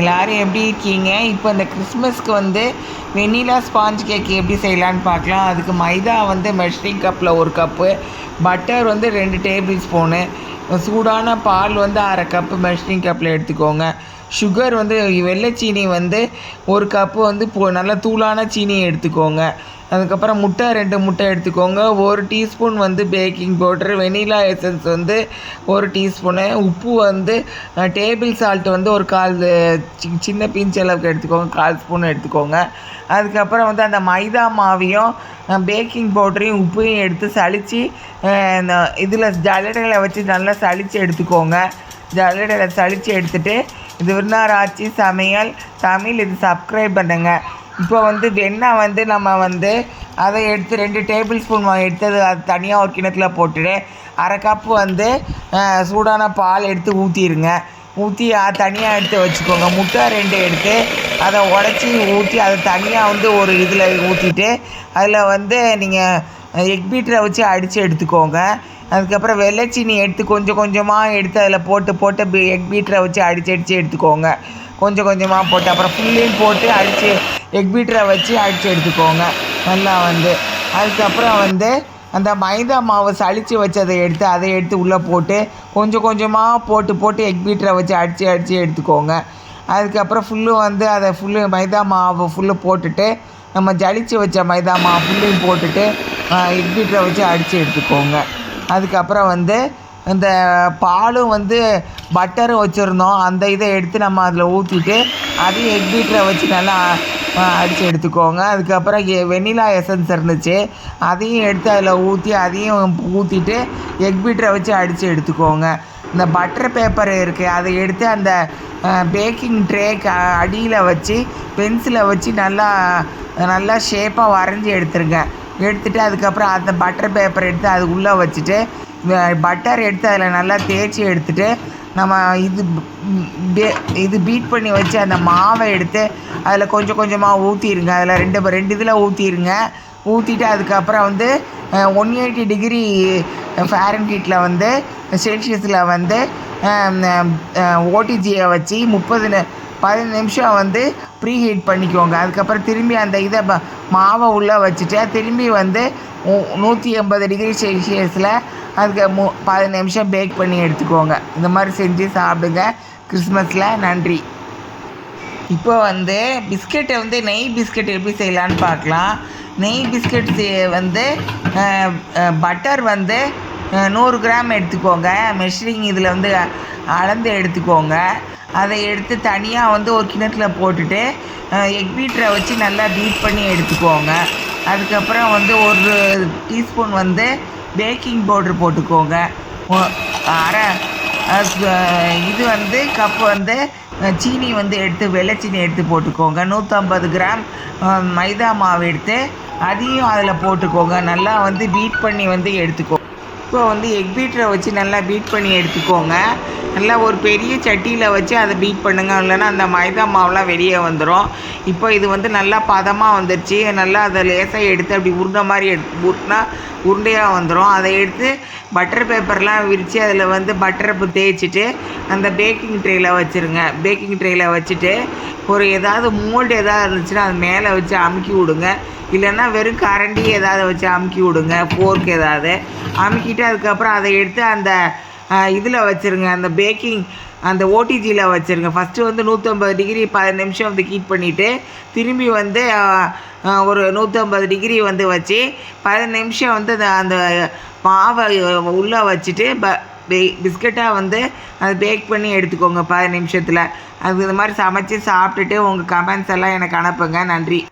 எல்லாரும் எப்படி இருக்கீங்க? இப்போ இந்த கிறிஸ்மஸ்க்கு வந்து வெண்ணிலா ஸ்பாஞ்ச் கேக் எப்படி செய்யலான்னு பார்க்கலாம். அதுக்கு மைதா வந்து மெஷரிங் கப்பில் ஒரு கப்பு பட்டர் வந்து ரெண்டு டேபிள் ஸ்பூனு சூடான பால் வந்து அரை கப்பு மெஷரிங் கப்பில் எடுத்துக்கோங்க. சுகர் வந்து வெள்ளை சீனி வந்து ஒரு கப்பு வந்து போ நல்லா தூளான சீனியை எடுத்துக்கோங்க. அதுக்கப்புறம் முட்டை ரெண்டு முட்டை எடுத்துக்கோங்க. ஒரு டீஸ்பூன் வந்து பேக்கிங் பவுட்ரு வெனிலா எசன்ஸ் வந்து ஒரு டீஸ்பூனு. உப்பு வந்து டேபிள் சால்ட் வந்து ஒரு கால் சி- சின்ன பிஞ்ச் அளவுக்கு எடுத்துக்கோங்க. கால் ஸ்பூன் எடுத்துக்கோங்க. அதுக்கப்புறம் வந்து அந்த மைதா மாவையும் பேக்கிங் பவுடரையும் உப்பையும் எடுத்து சளிச்சு இந்த இதில் ஜல்லடையில் வச்சு நல்லா சளிச்சு எடுத்துக்கோங்க. ஜல்லடையில் சளிச்சு எடுத்துகிட்டு இது ஆட்சி சமையல். தமிழ் இது சப்ஸ்கிரைப் பண்ணுங்கள் இப்போ வந்து வெண்ணெய் வந்து நம்ம வந்து அதை எடுத்து ரெண்டு டேபிள் ஸ்பூன் எடுத்தது அது தனியாக ஒரு கிணத்துல போட்டுட்டு அரை கப்பு வந்து சூடான பால் எடுத்து ஊற்றிடுங்க ஊற்றி தனியாக எடுத்து வச்சுக்கோங்க. முட்டை ரெண்டு எடுத்து அதை உடச்சி ஊற்றி அதை தனியாக வந்து ஒரு இதில் ஊற்றிட்டு அதில் வந்து நீங்கள் எக் பீட்டரை வச்சு அடித்து எடுத்துக்கோங்க. அதுக்கப்புறம் வெள்ளைச்சீனி எடுத்து கொஞ்சம் கொஞ்சமாக எடுத்து அதில் போட்டு போட்டு எக் பீட்டரை வச்சு அடித்து அடித்து எடுத்துக்கோங்க. கொஞ்சம் கொஞ்சமாக போட்டு அப்புறம் ஃபுல்லையும் போட்டு அடித்து எக் பீட்டரை வச்சு அடித்து எடுத்துக்கோங்க. நல்லா வந்து அதுக்கப்புறம் வந்து அந்த மைதா மாவு சளிச்சு வச்சதை எடுத்து அதை எடுத்து உள்ளே போட்டு கொஞ்சம் கொஞ்சமாக போட்டு போட்டு எக் பீட்டரை வச்சு அடித்து அடித்து எடுத்துக்கோங்க. அதுக்கப்புறம் ஃபுல்லு வந்து அதை ஃபுல்லு மைதா மாவு ஃபுல்லு போட்டுட்டு நம்ம ஜலிச்சு வச்ச மைதா மாவு ஃபுல்லையும் போட்டுட்டு எக் பீட்டரை வச்சு அடித்து எடுத்துக்கோங்க. அதுக்கப்புறம் வந்து இந்த பாலும் வந்து பட்டரும் வச்சுருந்தோம். அந்த இதை எடுத்து நம்ம அதில் ஊற்றிட்டு அதையும் எக் பீட்டரை வச்சு நல்லா அடித்து எடுத்துக்கோங்க. அதுக்கப்புறம் வெண்ணிலா எசன்ஸ் இருந்துச்சு. அதையும் எடுத்து அதில் ஊற்றி அதையும் ஊற்றிட்டு எக் பீட்டரை வச்சு அடித்து எடுத்துக்கோங்க. இந்த பட்டர் பேப்பர் இருக்குது அதை எடுத்து அந்த பேக்கிங் ட்ரேக்கு அடியில் வச்சு பென்சிலை வச்சு நல்லா நல்லா ஷேப்பாக வரைஞ்சி எடுத்துருங்க. எடுத்துட்டு அதுக்கப்புறம் அந்த பட்டர் பேப்பர் எடுத்து அது உள்ளே வச்சுட்டு பட்டர் எடுத்து அதில் நல்லா தேய்ச்சி எடுத்துட்டு நம்ம இது இது பீட் பண்ணி வச்சு அந்த மாவை எடுத்து அதில் கொஞ்சம் கொஞ்சமாக ஊற்றிடுங்க அதில் ரெண்டு ரெண்டு இதில் ஊற்றிடுங்க ஊற்றிட்டு அதுக்கப்புறம் வந்து ஒன் எயிட்டி டிகிரி ஃபாரன்ஹீட்டில் வந்து செல்சியஸில் வந்து ஓடிஜியை வச்சு முப்பது நி- பதினஞ்சு நிமிஷம் வந்து ப்ரீ ஹீட் பண்ணிக்கோங்க. அதுக்கப்புறம் திரும்பி அந்த இதை மாவை உள்ளே வச்சுட்டு திரும்பி வந்து நூற்றி எண்பது டிகிரி செல்சியஸில் அதுக்கு மு பதினஞ்சு நிமிஷம் பேக் பண்ணி எடுத்துக்கோங்க. இந்த மாதிரி செஞ்சு சாப்பிடுங்க. கிறிஸ்மஸில் நன்றி. இப்போ வந்து பிஸ்கெட்டை வந்து நெய் பிஸ்கெட் எப்படி செய்யலான்னு பார்க்கலாம். நெய் பிஸ்கெட் வந்து பட்டர் வந்து நூறு கிராம் எடுத்துக்கோங்க. மெஷரிங் இதில் வந்து அளந்து எடுத்துக்கோங்க. அதை எடுத்து தனியாக வந்து ஒரு கிணத்துல போட்டுட்டு எக் பீட்டரை வச்சு நல்லா பீட் பண்ணி எடுத்துக்கோங்க. அதுக்கப்புறம் வந்து ஒரு டீஸ்பூன் வந்து பேக்கிங் பவுட்ரு போட்டுக்கோங்க. அரை இது வந்து கப் வந்து சீனி வந்து எடுத்து வெள்ளை சீனி எடுத்து போட்டுக்கோங்க. நூற்றம்பது கிராம் மைதா மாவு எடுத்து அதையும் அதில் போட்டுக்கோங்க. நல்லா வந்து பீட் பண்ணி வந்து எடுத்துக்கோ இப்போ வந்து எக் பீட்டரை வச்சு நல்லா பீட் பண்ணி எடுத்துக்கோங்க. நல்லா ஒரு பெரிய சட்டியில் வச்சு அதை பீட் பண்ணுங்க. இல்லைன்னா அந்த மைதா மாவுலாம் வெளியே வந்துடும் இப்போ இது வந்து நல்லா பதமாக வந்துருச்சு. நல்லா அதை லேசாக எடுத்து அப்படி உருண்டை மாதிரி எடுத்து உருட்டினா உருண்டையாக வந்துடும் அதை எடுத்து பட்டர் பேப்பர்லாம் விரித்து அதில் வந்து பட்டரை தேய்ச்சிட்டு அந்த பேக்கிங் ட்ரேயில் வச்சுருங்க. பேக்கிங் ட்ரேயில் வச்சுட்டு ஒரு ஏதாவது மோல்டு ஏதாவது இருந்துச்சுன்னா அது மேலே வச்சு அமுக்கி விடுங்க. இல்லைன்னா வெறும் கரண்டி ஏதாவது வச்சு அமுக்கி விடுங்க. ஃபோர்க் ஏதாவது அமுக்கிட்டு அதுக்கப்புறம் அதை எடுத்து அந்த இதில் வச்சுருங்க அந்த பேக்கிங் அந்த ஓடிஜியில் வச்சுருங்க. ஃபஸ்ட்டு வந்து நூற்றம்பது டிகிரி பதினஞ்சு நிமிஷம் வந்து ஹீட் பண்ணிவிட்டு திரும்பி வந்து ஒரு நூற்றம்பது டிகிரி வந்து வச்சு பதினஞ்சு நிமிஷம் வந்து அந்த- அந்த மாவை உள்ளே வச்சுட்டு ப பிஸ்கட்டாக வந்து அதை பேக் பண்ணி எடுத்துக்கோங்க பதினஞ்சு நிமிஷத்தில். அது இந்த மாதிரி சமைச்சு சாப்பிட்டுட்டு உங்கள் கமெண்ட்ஸ் எல்லாம் எனக்கு அனுப்புங்க. நன்றி.